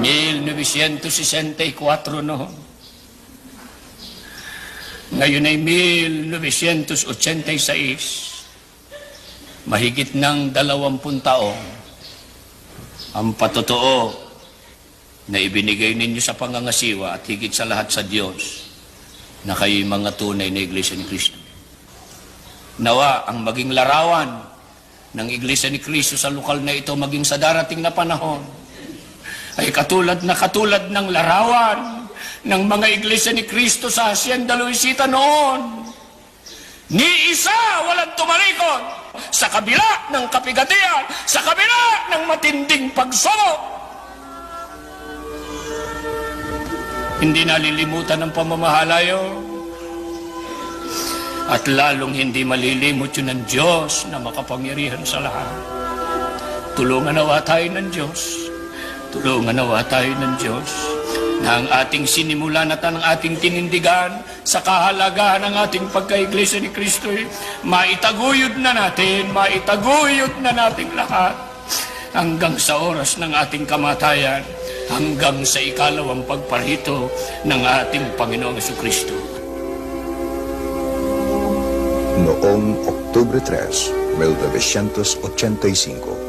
1964 noon. Ngayon ay 1986. Mahigit ng dalawampung taong ang patotoo na ibinigay ninyo sa pangangasiwa at higit sa lahat sa Diyos na kayo'y mga tunay na Iglesia ni Kristo. Nawa ang maging larawan ng Iglesia ni Kristo sa lokal na ito maging sa darating na panahon ay katulad na katulad ng larawan ng mga Iglesia ni Kristo sa Hacienda Luisita noon. Ni isa walang tumarikot sa kabila ng kapigatian, sa kabila ng matinding pagsubok. Hindi nalilimutan ng pamamahalayo at lalong hindi malilimot yun ng Diyos na makapangyarihan sa lahat. Tulungan nawa tayo ng Diyos. Tulungan nawa tayo ng Diyos na ang ating sinimulan at ang ating tinindigan sa kahalagahan ng ating pagka-iglesia ni Kristo maitaguyod na natin, maitaguyod na nating lahat hanggang sa oras ng ating kamatayan, hanggang sa ikalawang pagparhito ng ating Panginoong Kristo. Noong Oktubre 3, 1985,